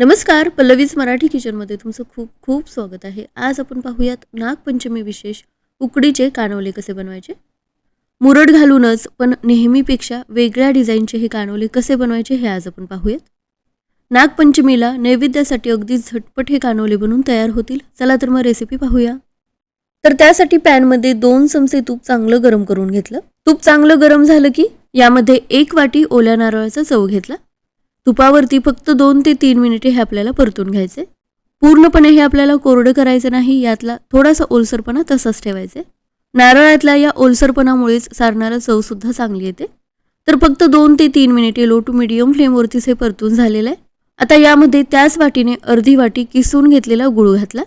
नमस्कार पल्लवीज मराठी किचनमध्ये तुमचं खूप खूप स्वागत आहे. आज आपण पाहूयात नागपंचमी विशेष उकडीचे कानवले कसे बनवायचे? मुरड घालूनच पण नेहमीपेक्षा वेगळ्या डिझाईनचे हे कानवले कसे बनवायचे हे आज आपण पाहूयात. नागपंचमीला नैवेद्यासाठी अगदी झटपट हे कानवले बनवून तयार होतील. चला तर मग रेसिपी पाहूया. तर त्यासाठी पॅनमध्ये दोन चमचे तूप चांगलं गरम करून घेतलं. तूप चांगलं गरम झालं की यामध्ये एक वाटी ओल्या नारळाचा चव घेतला. तुपावरती फक्त दोन ते तीन मिनिटे हे आपल्याला परतून घ्यायचे. पूर्णपणे हे आपल्याला कोरडं करायचं नाही यातला थोडासा ओलसरपणा तसाच ठेवायचे. नारळातल्या या ओलसरपणामुळेच सारणारा चवसुद्धा चांगली येते. तर फक्त दोन ते तीन मिनिटे लो टू मिडियम फ्लेमवरतीच हे परतून झालेलं आहे. आता यामध्ये त्याच वाटीने अर्धी वाटी किसून घेतलेला गुळ घातला.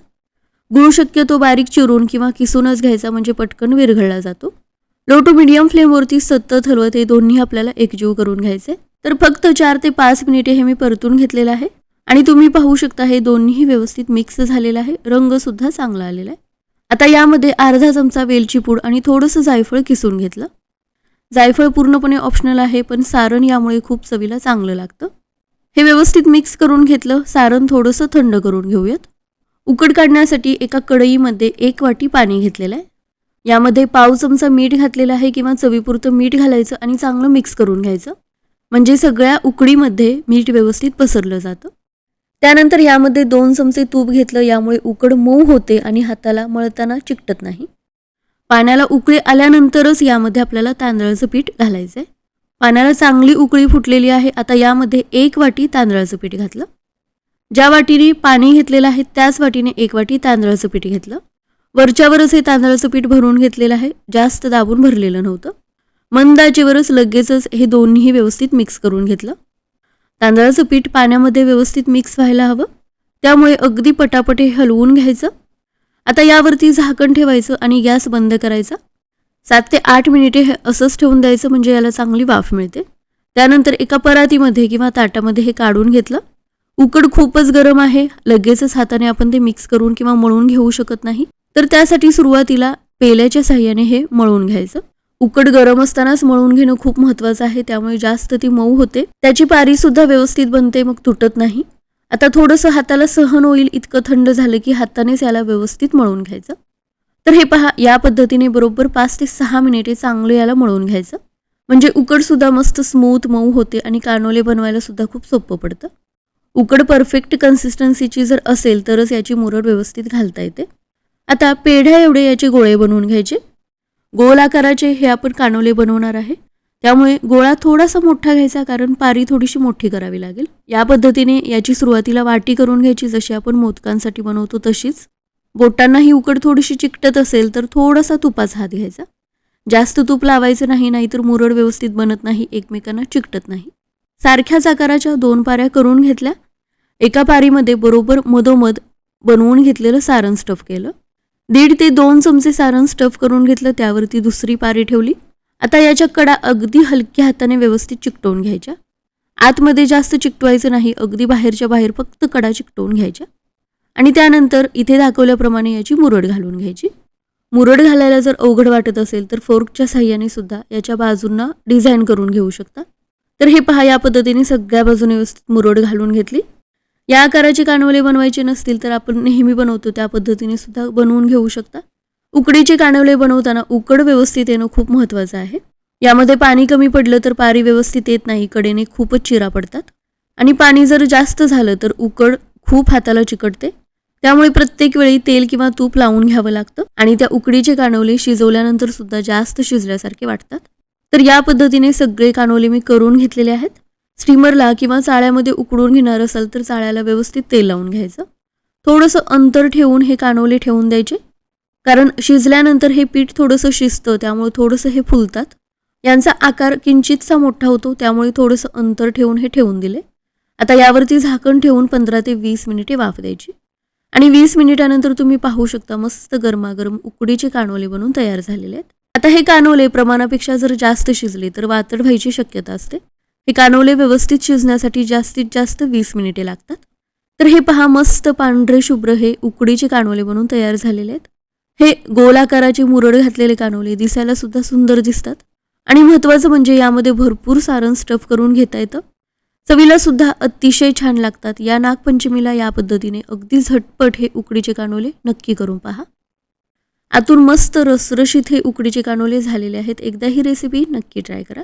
गुळ शक्यतो बारीक चिरून किंवा किसूनच घ्यायचा म्हणजे पटकन विरघळला जातो. लो टू मिडियम फ्लेमवरती सतत हलवत हे दोन्ही आपल्याला एकजीव करून घ्यायचे. तर फक्त चार ते पाच मिनिटे हे मी परतून घेतलेलं आहे. आणि तुम्ही पाहू शकता हे दोन्ही व्यवस्थित मिक्स झालेलं आहे. रंगसुद्धा चांगला आलेला आहे. आता यामध्ये अर्धा चमचा वेलची पूड आणि थोडंसं जायफळ किसून घेतलं. जायफळ पूर्णपणे ऑप्शनल आहे पण सारण यामुळे खूप चवीला चांगलं लागतं. हे व्यवस्थित मिक्स करून घेतलं. सारण थोडंसं थंड करून घेऊयात. उकड काढण्यासाठी एका कढईमध्ये एक वाटी पाणी घेतलेलं आहे. यामध्ये पाव चमचा मीठ घातलेलं आहे किंवा चवीपुरतं मीठ घालायचं आणि चांगलं मिक्स करून घ्यायचं. म्हणजे सगळ्या उकडीमध्ये मीठ व्यवस्थित पसरलं जातं. त्यानंतर यामध्ये दोन चमचे तूप घेतलं यामुळे उकड मऊ होते आणि हाताला मळताना चिकटत नाही. पाण्याला उकळी आल्यानंतरच यामध्ये आपल्याला तांदळाचं पीठ घालायचं आहे पाण्याला चांगली उकळी फुटलेली आहे आता यामध्ये एक वाटी तांदळाचं पीठ घातलं. ज्या वाटीने पाणी घेतलेलं आहे त्याच वाटीने एक वाटी तांदळाचं पीठ घेतलं. वरच्यावरच हे तांदळाचं पीठ भरून घेतलेलं आहे जास्त दाबून भरलेलं नव्हतं. मंदाचेवरच लगेचच हे दोन्ही व्यवस्थित मिक्स करून घेतलं. तांदळाचं पीठ पाण्यामध्ये व्यवस्थित मिक्स व्हायला हवं. त्यामुळे अगदी पटापट हे हलवून घ्यायचं. आता यावरती झाकण ठेवायचं आणि गॅस बंद करायचा. सात ते आठ मिनिटे हे असंच ठेवून द्यायचं म्हणजे याला चांगली वाफ मिळते. त्यानंतर एका परातीमध्ये किंवा ताटामध्ये हे काढून घेतलं. उकड खूपच गरम आहे. लगेचच हाताने आपण ते मिक्स करून किंवा मळून घेऊ शकत नाही. तर त्यासाठी सुरुवातीला पेल्याच्या साह्याने हे मळून घ्यायचं. उकड गरम असतानाच मळून घेणं खूप महत्वाचं आहे त्यामुळे जास्त ती मऊ होते. त्याची पारी सुद्धा व्यवस्थित बनते मग तुटत नाही. आता थोडंसं हाताला सहन होईल इतकं थंड झालं की हातानेच याला व्यवस्थित मळून घ्यायचं. तर हे पहा या पद्धतीने बरोबर पाच ते सहा मिनिटे चांगलं याला मळून घ्यायचं. म्हणजे उकड सुद्धा मस्त स्मूथ मऊ होते आणि कानोले बनवायला सुद्धा खूप सोपं पडतं. उकड परफेक्ट कन्सिस्टन्सीची जर असेल तरच याची मुरड व्यवस्थित घालता येते. आता पेढ्या एवढे याचे गोळे बनवून घ्यायचे. गोल आकाराचे हे आपण कानोले बनवणार आहे. त्यामुळे गोळा थोडासा मोठा घ्यायचा कारण पारी थोडीशी मोठी करावी लागेल. या पद्धतीने याची सुरुवातीला वाटी करून घ्यायची जशी आपण मोदकांसाठी बनवतो तशीच. बोटांना ही उकड थोडीशी चिकटत असेल तर थोडासा तुपाचा हात घ्यायचा. जास्त तूप लावायचं नाही नाहीतर मुरड व्यवस्थित बनत नाही एकमेकांना चिकटत नाही. सारख्याच आकाराच्या दोन पाऱ्या करून घेतल्या. एका पारीमध्ये बरोबर मधोमध बनवून घेतलेलं सारण स्टफ केलं. दीड ते दोन चमचे सारण स्टफ करून घेतलं त्यावरती दुसरी पारी ठेवली. आता याच्या कडा अगदी हलक्या हाताने व्यवस्थित चिकटवून घ्यायच्या. आतमध्ये जास्त चिकटवायचं नाही अगदी बाहेरच्या बाहेर फक्त कडा चिकटवून घ्यायच्या. आणि त्यानंतर इथे दाखवल्याप्रमाणे याची मुरड घालून घ्यायची. मुरड घालायला जर अवघड वाटत असेल तर फोर्कच्या साह्याने सुद्धा याच्या बाजूंना डिझाईन करून घेऊ शकता. तर हे पहा या पद्धतीने सगळ्या बाजूने व्यवस्थित मुरड घालून घेतली. या आकाराचे कानवले बनवायचे नसतील तर आपण नेहमी बनवतो त्या पद्धतीने सुद्धा बनवून घेऊ शकता. उकडीचे कानवले बनवताना उकड व्यवस्थित येणं खूप महत्त्वाचं आहे. यामध्ये पाणी कमी पडलं तर पारी व्यवस्थित येत नाही कडेने खूपच चिरा पडतात. आणि पाणी जर जास्त झालं तर उकड खूप हाताला चिकटते. त्यामुळे प्रत्येक वेळी तेल किंवा तूप लावून घ्यावं लागतं आणि त्या उकडीचे कानवले शिजवल्यानंतर सुद्धा जास्त शिजल्यासारखे वाटतात. तर या पद्धतीने सगळे कानवले मी करून घेतलेले आहेत. स्टीमरला किंवा चाळ्यामध्ये उकडून घेणार असाल तर चाळ्याला व्यवस्थित तेल लावून घ्यायचं. थोडंसं अंतर ठेवून हे कानवले ठेवून द्यायचे. कारण शिजल्यानंतर हे पीठ थोडंसं शिजतं त्यामुळे थोडंसं हे फुलतात. यांचा आकार किंचितसा मोठा होतो त्यामुळे थोडंसं अंतर ठेवून हे ठेवून दिले. आता यावरती झाकण ठेवून पंधरा ते वीस मिनिटे वाफ द्यायची. आणि वीस मिनिटानंतर तुम्ही पाहू शकता मस्त गरमागरम उकडीचे कानोले बनून तयार झालेले आहेत. आता हे कानोले प्रमाणापेक्षा जर जास्त शिजले तर वातड व्हायची शक्यता असते. हे कानवले व्यवस्थित शिजण्यासाठी जास्तीत जास्त वीस मिनिटे लागतात. तर हे पहा मस्त पांढरे शुभ्र हे उकडीचे कानवले बनून तयार झालेले आहेत. हे गोल आकाराचे मुरड घातलेले कानवले दिसायला सुद्धा सुंदर दिसतात. आणि महत्त्वाचं म्हणजे यामध्ये भरपूर सारण स्टफ करून घेता येतं. चवीला सुद्धा अतिशय छान लागतात. या नागपंचमीला या पद्धतीने अगदी झटपट हे उकडीचे कानोले नक्की करून पहा. आतून मस्त रसरशीत हे उकडीचे कानोले झालेले आहेत. एकदा ही रेसिपी नक्की ट्राय करा.